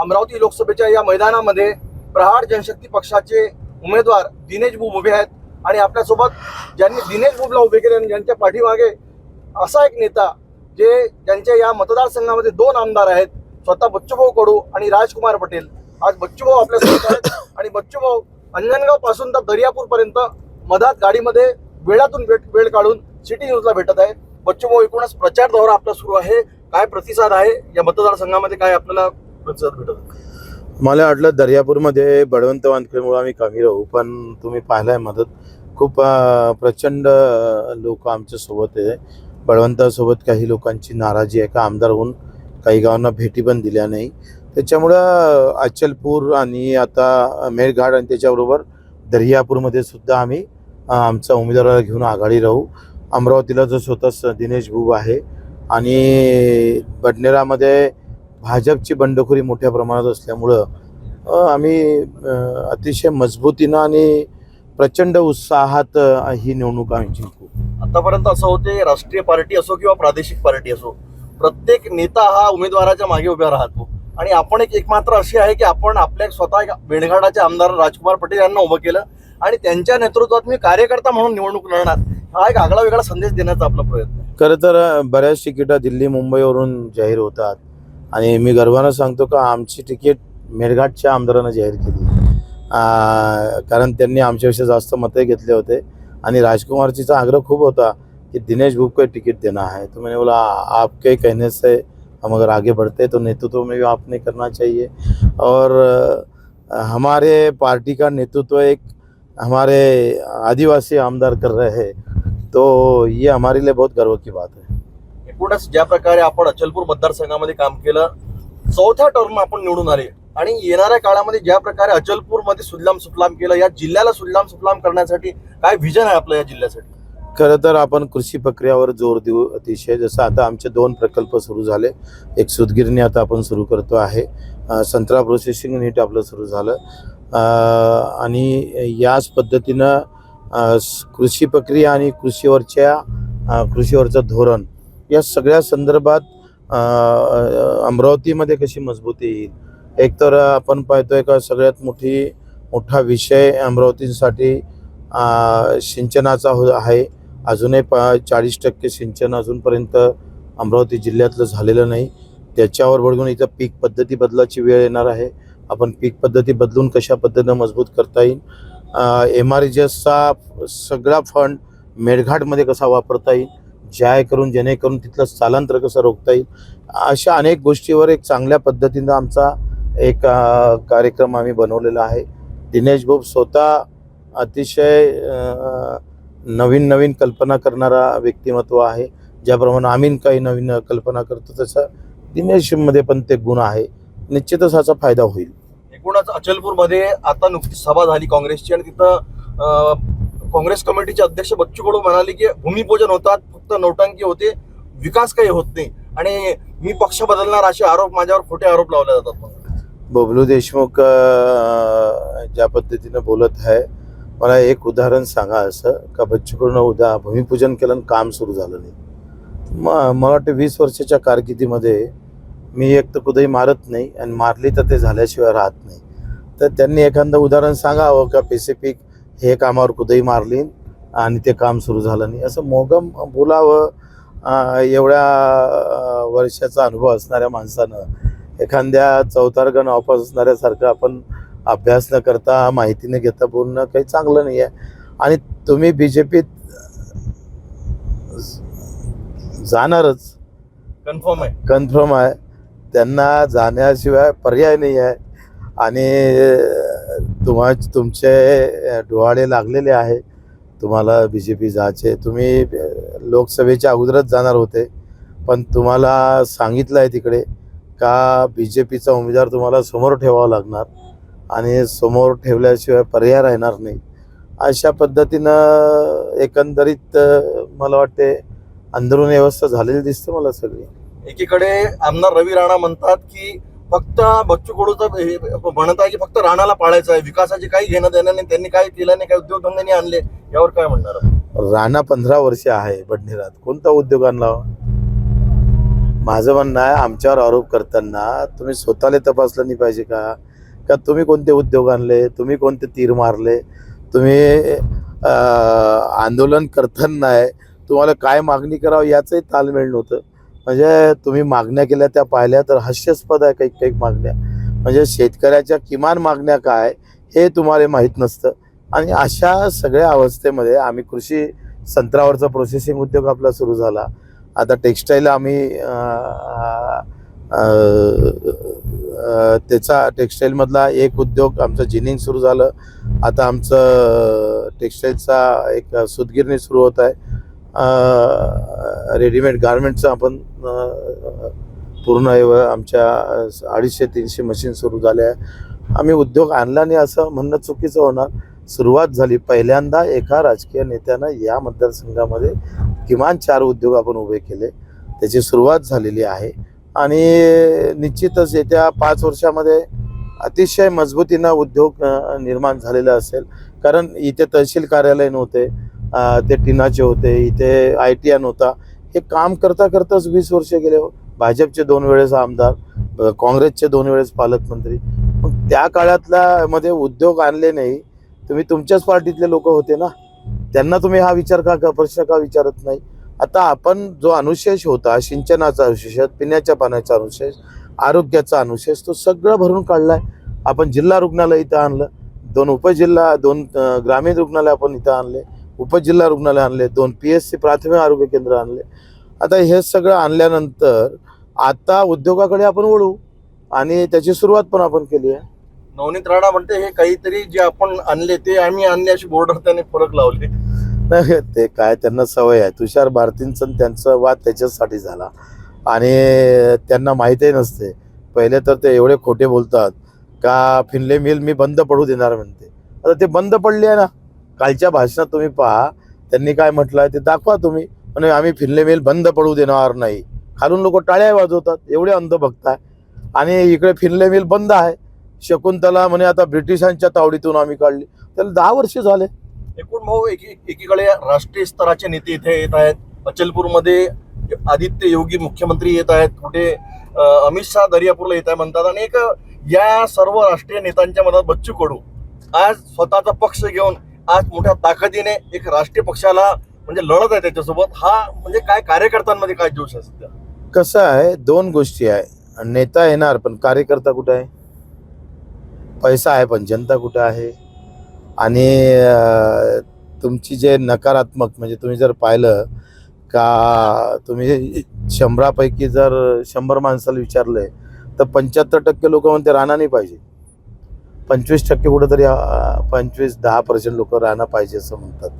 अमरावती लोकसभेच्या या मैदानामध्ये प्रहार जनशक्ती पक्षाचे उमेदवार दिनेश बुब उभे आहेत. आणि आपल्यासोबत ज्यांनी दिनेश बुबला उभे केले आणि ज्यांच्या पाठीमागे असा एक नेता जे ज्यांच्या या मतदारसंघामध्ये दोन आमदार आहेत स्वतः बच्चूभाऊ कडू आणि राजकुमार पटेल. आज बच्चूभाऊ आपल्यासोबत आहेत आणि बच्चूभाऊ अंजनगावपासून तर दर्यापूर पर्यंत मधात गाडीमध्ये वेळातून वेळ वेळ काढून सिटी न्यूजला भेटत आहे. बच्चूभाऊ एकूणच प्रचार दौरा आपला सुरू आहे. काय प्रतिसाद आहे या मतदारसंघामध्ये? काय आपल्याला प्रतिसाद भेटत मला वाटलं दर्यापूरमध्ये बळवंत वानखेडेमुळे आम्ही कमी राहू पण तुम्ही पाहिलाय मदत. खूप प्रचंड लोक आमच्यासोबत आहे. बळवंतासोबत काही लोकांची नाराजी आहे का? आमदार होऊन काही गावांना भेटी पण दिल्या नाही. त्याच्यामुळं अचलपूर आणि आता मेळघाट आणि त्याच्याबरोबर दर्यापूरमध्ये सुद्धा आम्ही आमचा उमेदवाराला घेऊन आघाडी राहू. अमरावतीला जो स्वतः दिनेश भूब आहे आणि बडनेरामध्ये भाजपची बंडखोरी मोठ्या प्रमाणात असल्यामुळं आम्ही अतिशय मजबूतीनं आणि प्रचंड उत्साहात ही निवडणूक आम्ही जिंकू आतापर्यंत असं होते राष्ट्रीय पार्टी असो किंवा प्रादेशिक पार्टी असो प्रत्येक नेता हा उमेदवाराच्या मागे उभा राहतो. आणि आपण एक एकमात्र अशी आहे की आपण आपल्या स्वतः बेणघाटाचे आमदार राजकुमार पटेल यांना उभं केलं आणि त्यांच्या नेतृत्वात मी कार्यकर्ता म्हणून निवडणूक लढणार हा एक आगळा वेगळा संदेश देण्याचा आपला प्रयत्न खरं तर बऱ्याच तिकीटा दिल्ली मुंबईवरून जाहीर होतात. आणि मी गर्वानं सांगतो का आमची तिकीट मेळघाटच्या आमदारानं जाहीर केली. कारण त्यांनी आमच्यापेक्षा जास्त मतं घेतले होते आणि राजकुमारजीचा आग्रह खूप होता कि दिनेश बुब को टिकट देना है तो मैंने बोला आपके कहने से हम अगर आगे बढ़ते तो नेतृत्व में भी आपने करना चाहिए. और हमारे पार्टी का नेतृत्व एक हमारे आदिवासी आमदार कर रहे हैं तो ये हमारे लिए बहुत गर्व की बात है। एकूणच ज्या प्रकारे आपण अचलपूर मतदारसंघामध्ये काम केलं चौथ्या टर्म आपण निवडून आले. आणि येणाऱ्या काळामध्ये ज्या प्रकारे अचलपूरमध्ये सुजलाम सुफलाम केलं या जिल्ह्याला सुजलाम सुफलाम करण्यासाठी काय विजन आहे आपलं या जिल्ह्यासाठी? खरं तर आपण कृषी प्रक्रियावर जोर देऊ अतिशय. जसं आता आमचे दोन प्रकल्प सुरू झाले. एक सुदगिरणी आता आपण सुरू करतो आहे. संत्रा प्रोसेसिंग युनिट आपलं सुरू झालं. आणि याच पद्धतीनं कृषी प्रक्रिया आणि कृषीवरच्या कृषीवरचं धोरण या सगळ्या संदर्भात अमरावतीमध्ये कशी मजबूती येईल? एकतर आपण पाहतोय का सगळ्यात मोठी मोठा विषय अमरावतीसाठी सिंचनाचा हो आहे. अजूनही प चाळीस टक्के सिंचन अजूनपर्यंत अमरावती जिल्ह्यातलं झालेलं नाही. त्याच्यावर बघून इथं पीक पद्धती बदलाची वेळ येणार आहे. आपण पीक पद्धती बदलून कशा पद्धतीनं मजबूत करता येईल? एम आर एसचा सगळा फंड मेळघाटमध्ये कसा वापरता येईल? जाय करून जेणेकरून तिथलं स्थलांतर कसं रोखता येईल. अशा अनेक गोष्टीवर एक चांगल्या पद्धतीनं आमचा एक कार्यक्रम आम्ही बनवलेला आहे. दिनेश भाऊ स्वतः अतिशय नवीन नवीन कल्पना करणारा व्यक्तिमत्व आहे. ज्याप्रमाणे आम्ही काही नवीन कल्पना करतो तसं दिनेशमध्ये पण ते गुण आहे. निश्चितच याचा फायदा होईल. एकूणच अचलपूरमध्ये आता नुकतीच सभा झाली काँग्रेसची आणि तिथं काँग्रेस कमिटीचे अध्यक्ष बच्चू कडू म्हणाले की भूमिपूजन होतात फक्त नोटांकी होते विकास काही होत नाही. आणि मी पक्ष बदलणार असे आरोप माझ्यावर खोटे आरोप लावले जातात बबलू देशमुख ज्या पद्धतीनं बोलत आहे मला एक उदाहरण सांगा असं का बच्चूकडून उद्या भूमिपूजन केलं आणि काम सुरू झालं नाही. म मला वाटतं वीस वर्षाच्या कारकिर्दीमध्ये मी एक तर कुदई मारत नाही आणि मारली तर ते झाल्याशिवाय राहत नाही. तर त्यांनी एखादं उदाहरण सांगावं का पेसिफिक हे कामावर कुदई मारली? आणि ते काम सुरू झालं नाही. असं मोगम बोलावं एवढ्या वर्षाचा अनुभव असणाऱ्या माणसानं एखाद्या चौतारगण ऑफिस असणाऱ्यासारखं आपण अभ्यास न करता माहिती न घेता बोलणं काही चांगलं नाही आहे आणि तुम्ही बी जे पीत जाणारच. कन्फर्म आहे. कन्फर्म आहे. त्यांना जाण्याशिवाय पर्याय नाही आहे आणि तुम्हा तुमचे डोहाळे लागलेले आहे. तुम्हाला बी जे पी जायचे. तुम्ही लोकसभेच्या अगोदरच जाणार होते. पण तुम्हाला सांगितलं आहे तिकडे का बी जे पीचा उमेदवार तुम्हाला समोर ठेवावा लागणार आणि समोर ठेवल्याशिवाय पर्याय राहणार नाही. अशा पद्धतीनं एकंदरीत मला वाटते अंदरून व्यवस्था झालेली दिसते मला सगळी. एकीकडे आमदार रवी राणा म्हणतात की फक्त बच्चू कडूचं हे म्हणत आहे की फक्त राणाला पाळायचं आहे. विकासाचे काही घेणं देणं नाही. त्यांनी काय केलं नाही काही उद्योगधंद्यांनी आणले. यावर काय म्हणणार राणा पंधरा वर्ष आहे बडनेरात. कोणता उद्योग आणला हो? माझं म्हणणं आहे आमच्यावर आरोप करताना तुम्ही स्वतःला तपासलं नाही पाहिजे का? का तुम्ही कोणते उद्योग आणले? तुम्ही कोणते तीर मारले? तुम्ही आंदोलन करताना आहे. तुम्हाला काय मागणी करावं याचंही तालमेळ नव्हतं. म्हणजे तुम्ही मागण्या केल्या त्या पाहिल्या तर हास्यास्पद आहे काही काही मागण्या. म्हणजे शेतकऱ्याच्या किमान मागण्या काय हे तुम्हाला माहीत नसतं. आणि अशा सगळ्या अवस्थेमध्ये आम्ही कृषी संत्रावरचा प्रोसेसिंग उद्योग आपला सुरू झाला. आता टेक्स्टाईल आम्ही त्याचा टेक्स्टाईलमधला एक उद्योग आमचं जिनिंग सुरू झालं. आता आमचं टेक्स्टाईलचा एक सुतगिरणी सुरू होत आहे. रेडीमेड गारमेंटचं आपण पूर्ण आमच्या अडीचशे तीनशे मशीन सुरू झाल्या आहे. आम्ही उद्योग आणला नाही असं म्हणणं चुकीचं होणार. सुरुवात झाली पहिल्यांदा एका राजकीय नेत्यानं या मतदारसंघामध्ये किमान चार उद्योग आपण उभे केले. त्याची सुरुवात झालेली आहे. आणि निश्चितच येत्या पाच वर्षामध्ये अतिशय मजबूतीनं उद्योग निर्माण झालेला असेल. कारण इथे तहसील कार्यालय नव्हते. ते टिनाचे होते इथे आय टी एन होता. हे काम करता करताच वीस वर्ष गेले. भाजपचे दोन वेळेस आमदार काँग्रेसचे दोन वेळेस पालकमंत्री. मग त्या काळातल्या मध्ये उद्योग आणले नाही. तुम्ही तुमच्याच पार्टीतले लोक होते ना? त्यांना तुम्ही हा विचार का का- प्रश्न का विचारत नाही? आता आपण जो अनुशेष होता सिंचनाचा अनुशेष पिण्याच्या पाण्याचा अनुशेष आरोग्याचा अनुशेष तो सगळं भरून काढलाय. आपण जिल्हा रुग्णालय इथं आणलं. दोन उपजिल्हा दोन ग्रामीण रुग्णालय आपण इथं आणले. उपजिल्हा रुग्णालय आणले दोन पी एस सी प्राथमिक आरोग्य केंद्र आणले. आता हे सगळं आणल्यानंतर आता उद्योगाकडे आपण वळू आणि त्याची सुरुवात पण आपण केली आहे. नवनीत राणा म्हणते हे काहीतरी जे आपण आणले ते आम्ही आणले अशी बोर्डर त्याने फरक लावले. नाही ते काय त्यांना सवय आहे. तुषार भारतींचं त्यांचा वाद त्याच्यासाठी झाला. आणि त्यांना माहीतही नसते. पहिले तर ते एवढे खोटे बोलतात का फिनले मिल मी बंद पडू देणार म्हणते. आता ते बंद पडले आहे ना कालच्या भाषणात तुम्ही पहा त्यांनी काय म्हटलं आहे ते दाखवा तुम्ही. म्हणजे आम्ही फिनले मेल बंद पडू देणार नाही. खालून लोक टाळ्या वाजवतात एवढे अंधभक्त आहे. आणि इकडे फिनले मिल बंद आहे. शकुंतला म्हणे आता ब्रिटिशांच्या तावडीतून आम्ही काढली. त्याला दहा वर्ष झाले. एकूण भाऊ एकी- एकीकडे राष्ट्रीय स्तराचे नेते इथे येत आहेत. अचलपूरमध्ये आदित्य योगी मुख्यमंत्री येत आहेत. कुठे अमित शहा दर्यापूरला येत आहे म्हणतात. आणि एक या सर्व राष्ट्रीय नेत्यांच्या मधात बच्चू कडू. आज स्वतःचा पक्ष घेऊन आज मोठ्या ताकदीने एक राष्ट्रीय पक्षाला म्हणजे लढत आहे त्याच्यासोबत. हा म्हणजे काय कार्यकर्त्यांमध्ये काय जोश आहे सध्या? कसं आहे दोन गोष्टी आहे. नेता येणार पण कार्यकर्ता कुठं आहे? पैसा आहे पण जनता कुठं आहे? आणि तुमची जे नकारात्मक म्हणजे तुम्ही जर पाहिलं का तुम्ही शंभरापैकी जर शंभर माणसाला विचारलंय तर पंच्याहत्तर टक्के लोक म्हणते राहणार नाही पाहिजे. पंचवीस टक्के कुठंतरी पंचवीस दहा पर्सेंट लोक राहणं पाहिजे असं म्हणतात.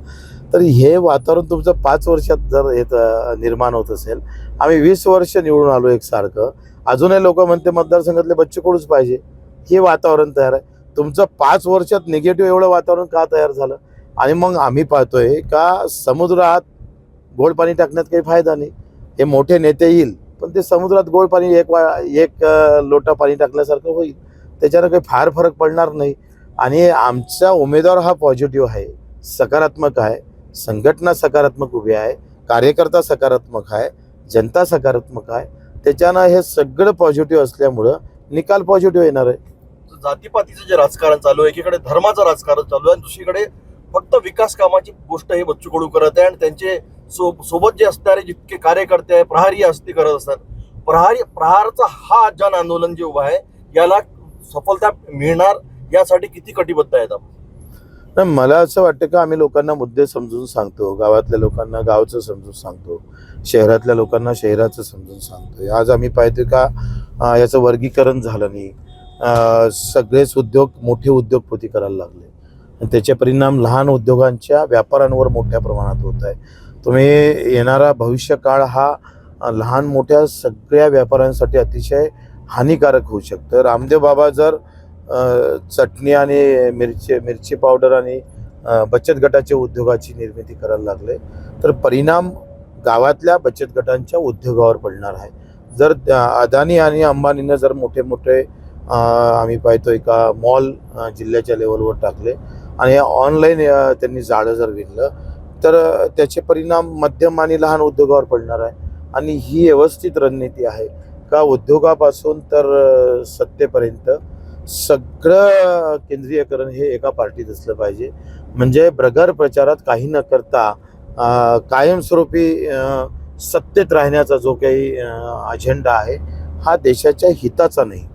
तर हे वातावरण तुमचं पाच वर्षात जर येत निर्माण होत असेल आम्ही वीस वर्ष निवडून आलो एकसारखं. अजूनही लोक म्हणते मतदारसंघातले बच्चे कोडूच पाहिजे? हे वातावरण तयार आहे. तुमचं पाच वर्षात निगेटिव्ह एवढं वातावरण का तयार झालं? आणि मग आम्ही पाहतोय का समुद्रात गोड पाणी टाकण्यात काही फायदा नाही. हे मोठे नेते येईल पण ते समुद्रात गोड पाणी एक वा एक लोटा पाणी टाकल्यासारखं होईल. त्याच्यानं काही फार फरक पडणार नाही. आणि आमचा उमेदवार हा पॉझिटिव्ह आहे. सकारात्मक आहे. संघटना सकारात्मक उभी आहे. कार्यकर्ता सकारात्मक आहे. जनता सकारात्मक आहे. त्याच्यानं हे सगळं पॉझिटिव्ह असल्यामुळं निकाल पॉझिटिव्ह येणार आहे. जातीपातीचं जे राजकारण चालू आहे एकीकडे धर्माचं राजकारण चालू आहे आणि दुसरीकडे फक्त विकास कामाची गोष्ट हे बच्चू कडू करत आहे आणि त्यांचे सो सोबत जे असणारे जितके कार्यकर्ते आहे प्रहारी असते करत असतात. प्रहारी प्रहारचा हा जन आंदोलन जे उभं आहे याला सफलता मिळणार यासाठी किती कटिबद्ध आहेत आपण? मला असं वाटतं का आम्ही लोकांना मुद्दे समजून सांगतो गावातल्या लोकांना गावचं समजून सांगतो शहरातल्या लोकांना शहराचं समजून सांगतो. आज आम्ही पाहतो का याचं वर्गीकरण झालं नाही. सगळेच उद्योग मोठे उद्योगपती करायला लागले. आणि त्याचे परिणाम लहान उद्योगांच्या व्यापाऱ्यांवर मोठ्या प्रमाणात होत आहे. तुम्ही येणारा भविष्यकाळ हा लहान मोठ्या सगळ्या व्यापाऱ्यांसाठी अतिशय हानिकारक होऊ शकतं. रामदेव बाबा जर चटणी आणि मिरची मिरची पावडर आणि बचत गटाच्या उद्योगाची निर्मिती करायला लागले तर परिणाम गावातल्या बचत गटांच्या उद्योगावर पडणार आहे. जर अदानी आणि अंबानीनं जर मोठे मोठे आम्ही पाहतोय का मॉल जिल्ह्याच्या लेवलवर टाकले आणि ऑनलाईन त्यांनी जाळं जर विणलं तर त्याचे परिणाम मध्यम आणि लहान उद्योगावर पडणार आहे. आणि ही व्यवस्थित रणनीती आहे. का उद्योगापासून तर सत्तेपर्यंत सगळं केंद्रीयकरण हे एका पार्टीत असलं पाहिजे. म्हणजे ब्रगर प्रचारात काही न करता कायमस्वरूपी सत्तेत राहण्याचा जो काही अजेंडा आहे हा देशाच्या हिताचा नाही.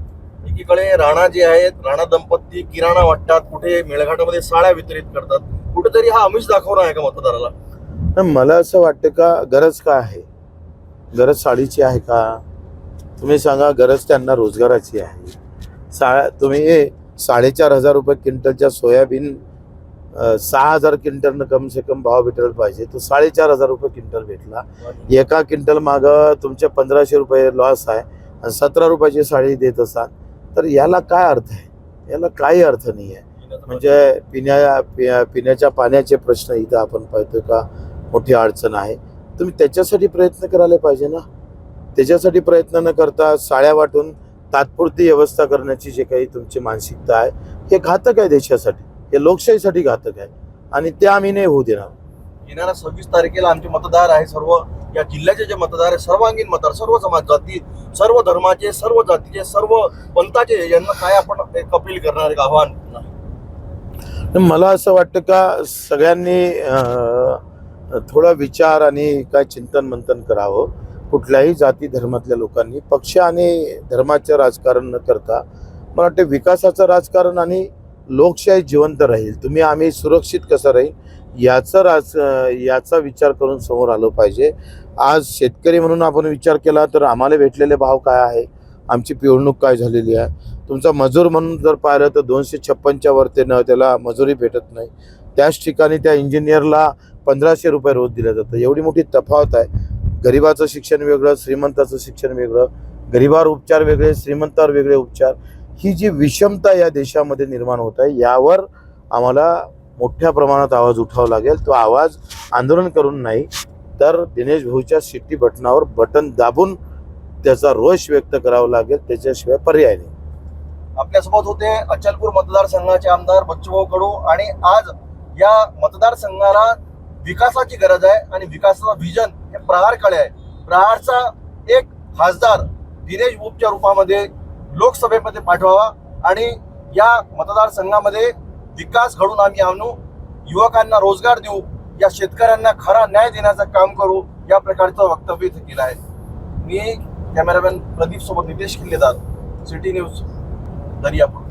एकीकडे राणा जे आहेत राणा दंपती किराणा वाटतात कुठे मेळघाटामध्ये साड्या वितरित करतात कुठेतरी हा आमिष दाखवणं आहे का मतदाराला? मला असं वाटतं का गरज काय आहे? गरज साडीची आहे का? तुम्ही सांगा गरज त्यांना रोजगाराची आहे. सा तुम्ही साडेचार हजार रुपये क्विंटलच्या सोयाबीन सहा हजार क्विंटलनं कम से कम भाव भेटायला पाहिजे. तो साडेचार हजार रुपये क्विंटल भेटला. एका क्विंटल मागं तुमचे पंधराशे रुपये लॉस आहे आणि सतरा रुपयाची साडी देत असाल तर याला काय अर्थ आहे? याला काही अर्थ नाही आहे. म्हणजे पिण्या पिण्याच्या पाण्याचे प्रश्न इथं आपण पाहतो का? मोठी अडचण आहे. तुम्ही त्याच्यासाठी प्रयत्न करायला पाहिजे ना? त्याच्यासाठी प्रयत्न न करता साड्या वाटून तात्पुरती व्यवस्था करण्याची जे काही तुमची मानसिकता आहे हे घातक आहे देशासाठी. हे लोकशाहीसाठी घातक आहे. आणि ते आम्ही नाही होऊ देणार. येणाऱ्या सव्वीस तारखेला आमचे मतदार आहे सर्व. या जिल्ह्याचे जे मतदार आहे सर्वांगीण मतदार सर्व समाज जाती सर्व धर्माचे सर्व जातीचे सर्व पंथाचे यांना काय आपण एक अपील करणार एक आव्हान? मला असं वाटतं का सगळ्यांनी थोडा विचार आणि काय चिंतन मंथन करावं. कुठल्याही जाती धर्मातल्या लोकांनी पक्ष आणि धर्माचं राजकारण न करता मला वाटते विकासाचं राजकारण आणि लोकशाही जिवंत राहील. तुम्ही आम्ही सुरक्षित कसं राहील याचा राज याचा विचार करून समोर आलो पाहिजे. आज शेतकरी म्हणून आपण विचार केला तर आम्हाला भेटलेले भाव काय आहे? आमची पिळवणूक काय झालेली आहे? तुमचा मजूर म्हणून जर पाहिलं तर दोनशे छप्पनच्या वरतीनं त्याला मजुरी भेटत नाही. त्याच ठिकाणी त्या इंजिनियरला पंधराशे रुपये रोज दिला जातं एवढी मोठी तफावत आहे. गरिबाचं शिक्षण वेगळं श्रीमंताचं शिक्षण वेगळं गरिबावर उपचार वेगळे श्रीमंतावर वेगळे उपचार ही जी विषमता या देशामध्ये निर्माण होत आहे यावर आम्हाला मोठ्या प्रमाणात आवाज उठावा लागेल. तो आवाज आंदोलन करून नाही तर दिनेश भाऊच्या शिट्टी बटनावर बटन दाबून त्याचा रोष व्यक्त करावा लागेल त्याच्याशिवाय पर्याय नाही. आपल्यासोबत होते अचलपूर मतदारसंघाचे आमदार बच्चूभाऊ कडू आणि आज या मतदारसंघाला विकासाची गरज आहे आणि विकासाचं विजन प्रहार प्रहारकडे आहे. प्रहारचा एक खासदार दिनेश बुबच्या रूपामध्ये लोकसभेमध्ये पाठवावा आणि या मतदारसंघामध्ये विकास घडून आम्ही आणू. युवकांना रोजगार देऊ. या शेतकऱ्यांना खरा न्याय देण्याचं काम करू. या प्रकारचं वक्तव्य इथे केलं आहे. मी कॅमेरामॅन प्रदीप सोबत नितेश किल्लेदार सिटी न्यूज दर्यापूर.